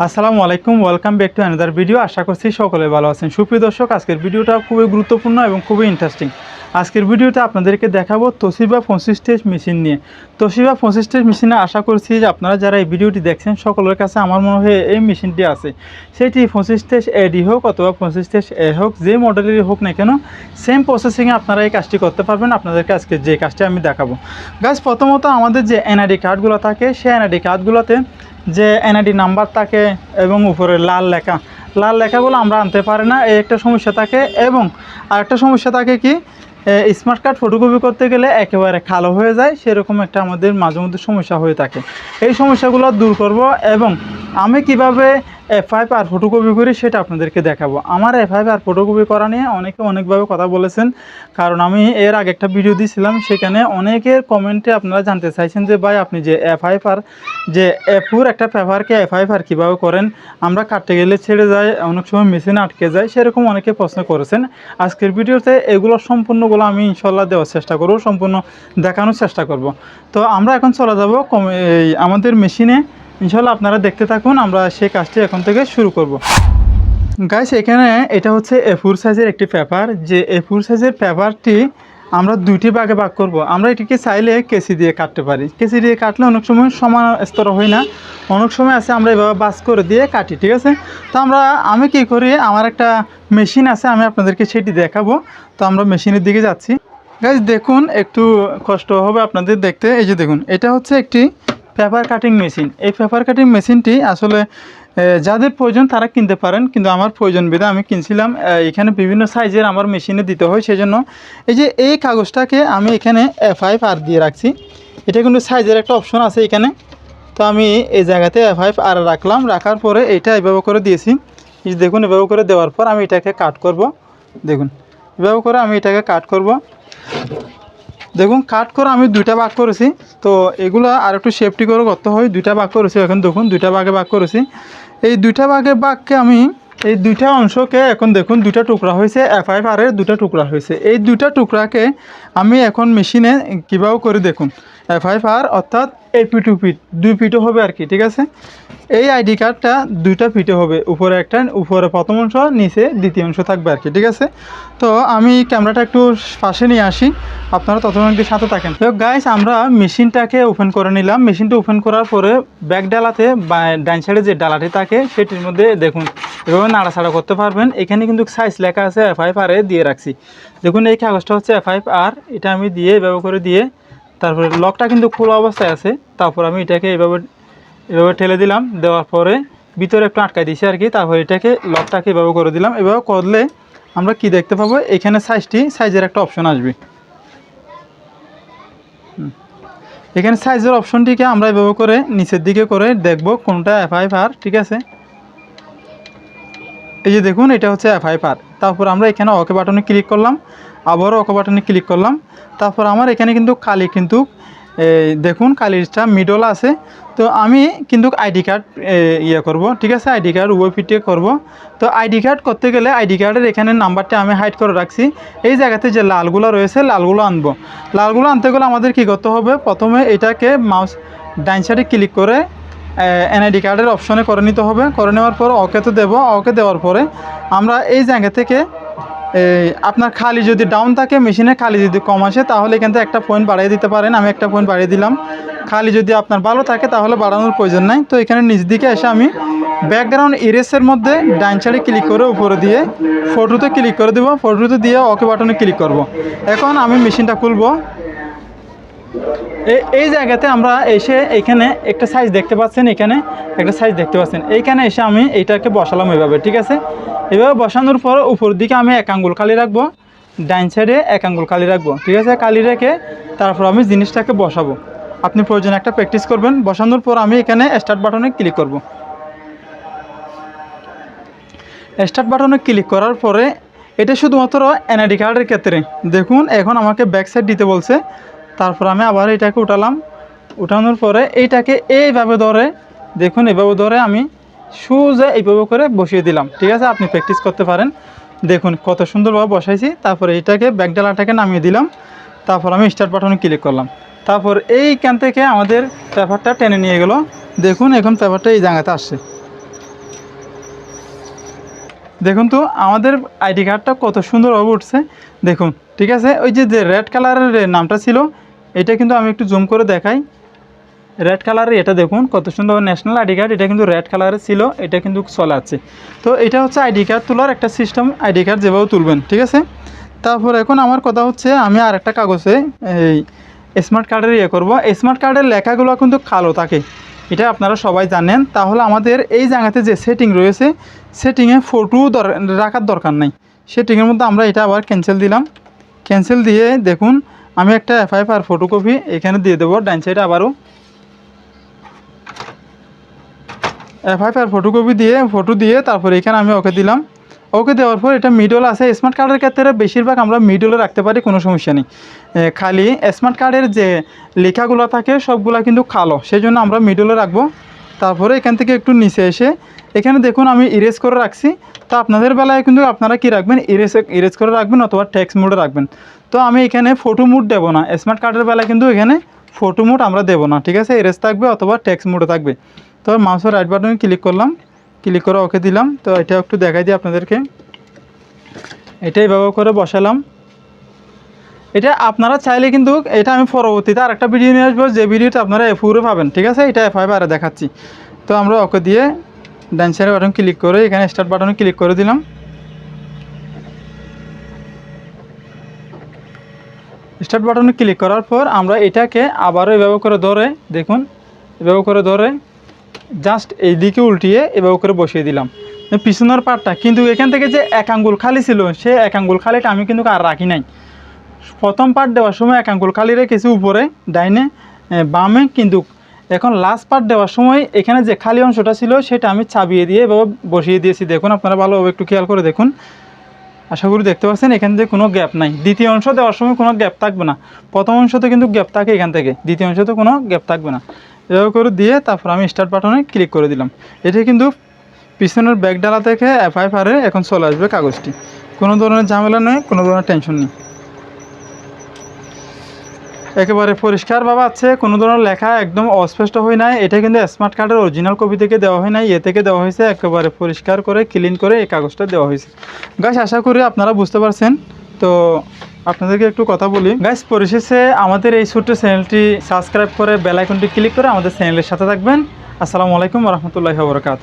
আসসালামু আলাইকুম welcome back to another video আশা করছি সকলে ভালো আছেন। সুপ্রিয় দর্শক, আজকের ভিডিওটা খুবই গুরুত্বপূর্ণ এবং খুবই ইন্টারেস্টিং আজকের ভিডিওতে আপনাদেরকে দেখাবো তোশিবা পঁচিশ স্টেজ মেশিন নিয়ে। তোশিবা পঁচিশ স্টেজ মেশিনে আশা করছি যে আপনারা যারা এই ভিডিওটি দেখছেন, সকলের কাছে আমার মনে হয় এই মেশিনটি আছে। সেটি পঁচিশ স্টেজ এডি হোক অথবা পঁচিশ স্টেজ এ হোক, যে মডেলেরই হোক না কেন, সেম প্রসেসিংয়ে আপনারা এই কাজটি করতে পারবেন। আপনাদেরকে আজকে যে কাজটি আমি দেখাবো। গাছ প্রথমত আমাদের যে এনআইডি কার্ডগুলো থাকে, সেই এনআইডি কার্ডগুলোতে যে এনআইডি নাম্বার থাকে এবং উপরে লাল লেখা। লাল লেখাগুলো আমরা আনতে পারি না। এই একটা সমস্যা থাকে এবং আরেকটা সমস্যা থাকে কি স্মার্ট কার্ড ফটোকপি করতে গেলে একেবারে কালো হয়ে যায়, সেরকম একটা আমাদের মাঝে মধ্যে সমস্যা হয়ে থাকে। এই সমস্যাগুলো দূর করব এবং আমি কীভাবে এফআইভ আর ফটোকপি করি, সেটা আপনাদেরকে দেখাবো। আমার এফআইভ আর ফটোকপি করা নিয়ে অনেকে অনেকভাবে কথা বলেছেন, কারণ আমি এর আগে একটা ভিডিও দিয়েছিলাম সেখানে অনেকের কমেন্টে আপনারা জানতে চাইছেন যে, ভাই, আপনি যে এফআইভ আর যে এফুর একটা পেপারকে এফআইভ আর কীভাবে করেন? আমরা কাটতে গেলে ছেড়ে যায়, অনেক সময় মেশিনে আটকে যায়, সেরকম অনেকে প্রশ্ন করেছেন। আজকের ভিডিওতে এগুলো সম্পূর্ণগুলো আমি ইনশাল্লাহ দেওয়ার চেষ্টা করব, সম্পূর্ণ দেখানোর চেষ্টা করব। তো আমরা এখন চলে যাব আমাদের মেশিনে ইনশাল্লাহ আপনারা দেখতে থাকুন, আমরা সেই কাজটি এখন থেকে শুরু করব। গাইস এখানে এটা হচ্ছে এফোর সাইজের একটি পেপার যে এফোর সাইজের পেপারটি আমরা দুইটি ভাগে ভাগ করব। আমরা এটিকে চাইলে কেসি দিয়ে কাটতে পারি। কেসি দিয়ে কাটলে অনেক সময় সমান স্তর হয় না। অনেক সময় আছে আমরা এভাবে বাস করে দিয়ে কাটি, ঠিক আছে? তো আমরা, আমি কি করি, আমার একটা মেশিন আছে, আমি আপনাদেরকে সেটি দেখাবো। তো আমরা মেশিনের দিকে যাচ্ছি। গাইজ দেখুন, একটু কষ্ট হবে আপনাদের দেখতে। এই যে দেখুন, এটা হচ্ছে একটি পেপার কাটিং মেশিন। এই পেপার কাটিং মেশিনটি আসলে যাদের প্রয়োজন তারা কিনতে পারেন, কিন্তু আমার প্রয়োজন বেদে আমি কিনছিলাম এখানে বিভিন্ন সাইজের আমার মেশিনে দিতে হয়, সেজন্য এই যে এই কাগজটাকে আমি এখানে এফ আই আর দিয়ে রাখছি। এটা কিন্তু সাইজের একটা অপশন আছে এখানে। তো আমি এই জায়গাতে এফ আই আর রাখলাম, রাখার পরে এটা এভাবে করে দিয়েছি। দেখুন, এভাবে করে দেওয়ার পর আমি এটাকে কাট করব। দেখুন, এভাবে করে আমি এটাকে কাট করব। দেখুন, কাট করে আমি দুইটা ভাগ করেছি। তো এগুলো আর একটু সেফটি করে করতে হয়। দুইটা ভাগ করেছি এখন, দেখুন, দুইটা ভাগে ভাগ করেছি। এই দুইটা ভাগে বাঘকে আমি এই দুইটা অংশকে এখন দেখুন দুটা টুকরা হয়েছে এফ আই আরের দুটা টুকরা হয়েছে। এই দুটা টুকরাকে আমি এখন মেশিনে কীভাবে করে দেখুন? আই আর অর্থাৎ এই পি টু পিট দুই পিটও হবে আর কি, ঠিক আছে? এই আইডি কার্ডটা দুইটা পিটে হবে, উপরে একটা, উপরে প্রথম অংশ, নিচে দ্বিতীয় অংশ থাকবে আর কি, ঠিক আছে? তো আমি ক্যামেরাটা একটু পাশে নিয়ে আসি, আপনারা ততক্ষণ সাথে থাকেন। তো গাইস আমরা মেশিনটাকে ওপেন করে নিলাম। মেশিনটা ওপেন করার পরে ব্যাক ডালাতে বা ডাইন সাইডে যে ডালাটি থাকে, সেটির মধ্যে দেখুন, এভাবে নাড়াচাড়া করতে পারবেন। এখানে কিন্তু সাইজ লেখা আছে এফ আইফ আর এ দিয়ে রাখছি। দেখুন, এই কাগজটা হচ্ছে এফ আইফ আর এটা আমি দিয়ে এভাবে করে দিয়ে তারপরে লকটা কিন্তু খোলা অবস্থায় আছে। তারপর আমি এটাকে এভাবে এভাবে ঠেলে দিলাম। দেওয়ার পরে ভিতরে একটু আটকাই দিয়েছি আর কি। তারপর এটাকে লকটাকে এভাবে করে দিলাম। এভাবে করলে আমরা কি দেখতে পাবো? এখানে সাইজটি সাইজের একটা অপশন আসবে। এখানে সাইজের অপশনটিকে আমরা এভাবে করে নিচের দিকে করে দেখব কোনটা এফ আর ঠিক আছে? এই যে দেখুন, এটা হচ্ছে এফ আই আর তারপর আমরা এখানে ওকে বাটনে ক্লিক করলাম, আবারও ওকে বাটনে ক্লিক করলাম। তারপর আমার এখানে কিন্তু কালি কিন্তু দেখুন কালিটা মিডল আছে। তো আমি কিন্তু আইডি কার্ড ইয়ে করব, ঠিক আছে? আইডি কার্ড ফিটে করব। তো আইডি কার্ড করতে গেলে আইডি কার্ডের এখানে নাম্বারটা আমি হাইড করে রাখছি। এই জায়গাতে যে লালগুলো রয়েছে, লালগুলো আনব। লালগুলো আনতে গেলে আমাদের কি করতে হবে? প্রথমে এটাকে মাউস ডাইন সাইডে ক্লিক করে এনআইডি কার্ডের অপশনে করে নিতে হবে। করে নেওয়ার পর ওকে তো দেবো। ওকে দেওয়ার পরে আমরা এই জায়গা থেকে আপনার খালি যদি ডাউন থাকে মেশিনে খালি যদি কম আসে, তাহলে এখান থেকে একটা পয়েন্ট বাড়িয়ে দিতে পারেন। আমি একটা পয়েন্ট বাড়িয়ে দিলাম। খালি যদি আপনার ভালো থাকে, তাহলে বাড়ানোর প্রয়োজন নাই। তো এখানে নিচ দিকে এসে আমি ব্যাকগ্রাউন্ড ইরেসের মধ্যে ডাইন সাইডে ক্লিক করে উপরে দিয়ে ফটোতে ক্লিক করে দেবো। ফটোতে দিয়ে ওকে বাটনে ক্লিক করব। এখন আমি মেশিনটা খুলবো। এই জায়গাতে আমরা এসে এখানে একটা সাইজ দেখতে পাচ্ছেন, এখানে একটা সাইজ দেখতে পাচ্ছেন। এইখানে এসে আমি এইটাকে বসালাম এভাবে, ঠিক আছে? এভাবে বসানোর পর উপর দিকে আমি এক আঙ্গুল খালি রাখব ডাইন সাইডে এক আঙ্গুল খালি রাখব, ঠিক আছে? খালি রেখে তারপর আমি জিনিসটাকে বসাবো। আপনি প্রয়োজন একটা প্র্যাকটিস করবেন। বসানোর পর আমি এখানে স্টার্ট বাটনে ক্লিক করব। স্টার্ট বাটনে ক্লিক করার পরে এটা শুধুমাত্র এনআইডি কার্ডের ক্ষেত্রে। দেখুন, এখন আমাকে ব্যাক সাইড দিতে বলছে। তারপর আমি আবার এটাকে উঠালাম। উঠানোর পরে এইটাকে এইভাবে ধরে, দেখুন, এইভাবে ধরে আমি সোজা এইভাবে করে বসিয়ে দিলাম। ঠিক আছে, আপনি প্র্যাকটিস করতে পারেন। দেখুন, কত সুন্দরভাবে বসাইছি। তারপরে এইটাকে ব্যাকডালাটাকে নামিয়ে দিলাম। তারপর আমি স্টার্ট বাটনে ক্লিক করলাম। তারপর এইখান থেকে আমাদের পেপারটা টেনে নিয়ে গেল। দেখুন, এখন পেপারটা এই জায়গাতে আসছে। দেখুন তো, আমাদের আইডি কার্ডটা কত সুন্দরভাবে উঠছে। দেখুন, ঠিক আছে, ওই যে রেড কালারের নামটা ছিল এটা কিন্তু আমি একটু জুম করে দেখাই। রেড কালারের এটা দেখুন, কত সুন্দর ন্যাশনাল আইডি কার্ড এটা কিন্তু রেড কালারের ছিল, এটা কিন্তু চলে আছে। তো এটা হচ্ছে আইডি কার্ড তোলার একটা সিস্টেম আইডি কার্ড যেভাবে তুলবেন, ঠিক আছে? তারপর এখন আমার কথা হচ্ছে, আমি আর একটা কাগজে এই স্মার্ট কার্ডের ইয়ে করব। স্মার্ট কার্ডের লেখাগুলো কিন্তু কালো থাকে, এটা আপনারা সবাই জানেন। তাহলে আমাদের এই জায়গাতে যে সেটিং রয়েছে সেটিংয়ে ফটো রাখার দরকার নাই। সেটিংয়ের মধ্যে আমরা এটা আবার ক্যান্সেল দিলাম। ক্যান্সেল দিয়ে দেখুন আমি একটা এফআইএফ আর ফটোকপি এখানে দিয়ে দেবো, ডান সাইডে আবারও। এফআইএফ আর ফটোকপি দিয়ে ফটো দিয়ে তারপরে এখানে আমি ওকে দিলাম। ওকে দেওয়ার পর এটা মিডল আছে স্মার্ট কার্ডের ক্ষেত্রে বেশিরভাগ আমরা মিডলে রাখতে পারি, কোনো সমস্যা নেই। খালি স্মার্ট কার্ডের যে লেখাগুলো থাকে, সবগুলো কিন্তু কালো সেই জন্য আমরা মিডলে রাখব। তারপরে এখান থেকে একটু নিচে এসে, এখানে দেখুন আমি ইরেজ করে রাখছি। তো আপনাদের বেলায় কিন্তু আপনারা কি রাখবেন? ইরেজ ইরেজ করে রাখবেন অথবা টেক্সট মোডে রাখবেন। তো আমি এখানে ফটো মুড দেবো না। স্মার্ট কার্ডের বেলায় কিন্তু এখানে ফটো মুড আমরা দেবো না, ঠিক আছে? ইরেজ থাকবে অথবা টেক্সট মোডে থাকবে। তো মাউসের রাইট বাটনে ক্লিক করলাম। ক্লিক করে ওকে দিলাম। তো এটা একটু দেখাই দিই আপনাদেরকে। এটা এইভাবে করে বসালাম। এটা আপনারা চাইলে কিন্তু এটা আমি পরবর্তীতে আর একটা ভিডিও নিয়ে আসব। যে ভিডিওটা আপনারা এফুরে পাবেন, ঠিক আছে? এটা এফ আরে দেখাচ্ছি। তো আমরা ওকে দিয়ে ডান্সারের বাটন ক্লিক করে এখানে স্টার্ট বাটনে ক্লিক করে দিলাম। স্টার্ট বাটনে ক্লিক করার পর আমরা এটাকে আবারও এভাবে করে ধরে, দেখুন, এভাবে করে ধরে জাস্ট এই দিকে উল্টিয়ে এভাবে করে বসিয়ে দিলাম। পিছনের পাটটা কিন্তু এখান থেকে যে এক আঙ্গুল খালি ছিল, সে এক আঙ্গুল খালিটা আমি কিন্তু আর রাখি নাই। প্রথম পার্ট দেওয়ার সময় এক আঙ্গুল খালি রেখেছি উপরে, ডাইনে বামে, কিন্তু এখন লাস্ট পার্ট দেওয়ার সময় এখানে যে খালি অংশটা ছিল সেটা আমি চাবিয়ে দিয়ে এভাবে বসিয়ে দিয়েছি। দেখুন, আপনারা ভালোভাবে একটু খেয়াল করে দেখুন। আশা করি দেখতে পাচ্ছেন, এখান থেকে কোনো গ্যাপ নাই। দ্বিতীয় অংশ দেওয়ার সময় কোনো গ্যাপ থাকবে না। প্রথম অংশতে কিন্তু গ্যাপ থাকে এখান থেকে। দ্বিতীয় অংশতে কোনো গ্যাপ থাকবে না। এভাবে করে দিয়ে তারপর আমি স্টার্ট বাটনে ক্লিক করে দিলাম। এটা কিন্তু পিছনের ব্যাগ ডালা থেকে এফআইআরে এখন চলে আসবে কাগজটি। কোনো ধরনের ঝামেলা নেই কোনো ধরনের টেনশন নেই। একেবারে পরিষ্কারভাবে আছে, কোনো ধরনের লেখা একদম অস্পষ্ট হয় নাই। এটা কিন্তু স্মার্ট কার্ডের অরিজিনাল কপি থেকে দেওয়া হয় নাই, এ থেকে দেওয়া হয়েছে একেবারে পরিষ্কার করে ক্লিন করে এই কাগজটা দেওয়া হয়েছে। গাছ আশা করি আপনারা বুঝতে পারছেন। তো আপনাদেরকে একটু কথা বলি। গাইস পরিশেষে আমাদের এই ছোট্ট চ্যানেলটি সাবস্ক্রাইব করে বেল আইকনটি ক্লিক করে আমাদের চ্যানেলের সাথে থাকবেন। আসসালামু আলাইকুম রহমতুল্লাহি বরকাত